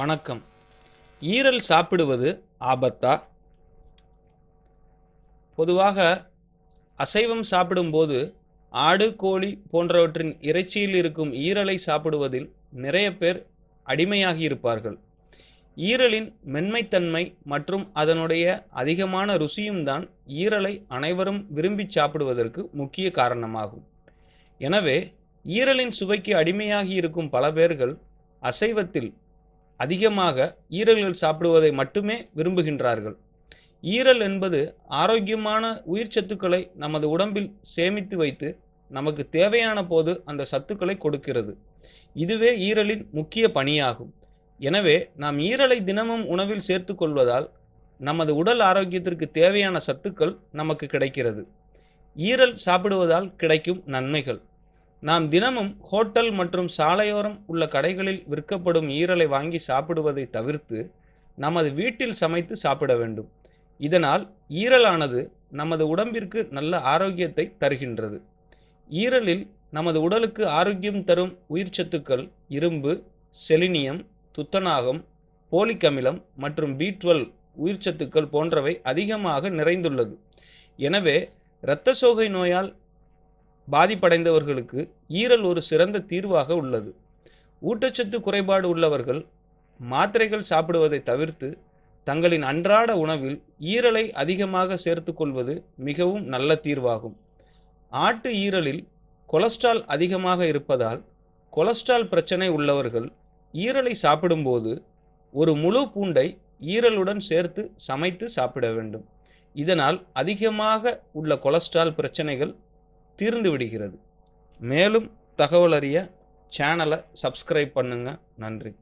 வணக்கம். ஈரல் சாப்பிடுவது ஆபத்தா? பொதுவாக அசைவம் சாப்பிடும்போது ஆடு கோழி போன்றவற்றின் இறைச்சியில் இருக்கும் ஈரலை சாப்பிடுவதில் நிறைய பேர் அடிமையாகி இருப்பார்கள். ஈரலின் மென்மைத்தன்மை மற்றும் அதனுடைய அதிகமான ருசியும் தான் ஈரலை அனைவரும் விரும்பி சாப்பிடுவதற்கு முக்கிய காரணமாகும். எனவே ஈரலின் சுவைக்கு அடிமையாகி இருக்கும் பல பேர்கள் அசைவத்தில் அதிகமாக ஈரல்கள் சாப்பிடுவதை மட்டுமே விரும்புகின்றார்கள். ஈரல் என்பது ஆரோக்கியமான உயிர் சத்துக்களை நமது உடம்பில் சேமித்து வைத்து நமக்கு தேவையான போது அந்த சத்துக்களை கொடுக்கிறது. இதுவே ஈரலின் முக்கிய பணியாகும். எனவே நாம் ஈரலை தினமும் உணவில் சேர்த்து கொள்வதால் நமது உடல் ஆரோக்கியத்திற்கு தேவையான சத்துக்கள் நமக்கு கிடைக்கிறது. ஈரல் சாப்பிடுவதால் கிடைக்கும் நன்மைகள். நாம் தினமும் ஹோட்டல் மற்றும் சாலையோரம் உள்ள கடைகளில் விற்கப்படும் ஈரலை வாங்கி சாப்பிடுவதை தவிர்த்து நமது வீட்டில் சமைத்து சாப்பிட வேண்டும். இதனால் ஈரலானது நமது உடம்பிற்கு நல்ல ஆரோக்கியத்தை தருகின்றது. ஈரலில் நமது உடலுக்கு ஆரோக்கியம் தரும் உயிர்ச்சத்துக்கள் இரும்பு செலினியம் துத்தநாகம் போலிக் அமிலம் மற்றும் பி டுவெல் உயிர்ச்சத்துக்கள் போன்றவை அதிகமாக நிறைந்துள்ளது. எனவே இரத்த சோகை நோயால் பாதிப்படைந்தவர்களுக்கு ஈரல் ஒரு சிறந்த தீர்வாக உள்ளது. ஊட்டச்சத்து குறைபாடு உள்ளவர்கள் மாத்திரைகள் சாப்பிடுவதை தவிர்த்து தங்களின் அன்றாட உணவில் ஈரலை அதிகமாக சேர்த்து கொள்வது மிகவும் நல்ல தீர்வாகும். ஆட்டு ஈரலில் கொலஸ்ட்ரால் அதிகமாக இருப்பதால் கொலஸ்ட்ரால் பிரச்சனை உள்ளவர்கள் ஈரலை சாப்பிடும்போது ஒரு முழு பூண்டை ஈரலுடன் சேர்த்து சமைத்து சாப்பிட வேண்டும். இதனால் அதிகமாக உள்ள கொலஸ்ட்ரால் பிரச்சனைகள் தீர்ந்து விடுகிறது. மேலும் தகவல் அறிய சேனலை சப்ஸ்கிரைப் பண்ணுங்கள் நன்றி.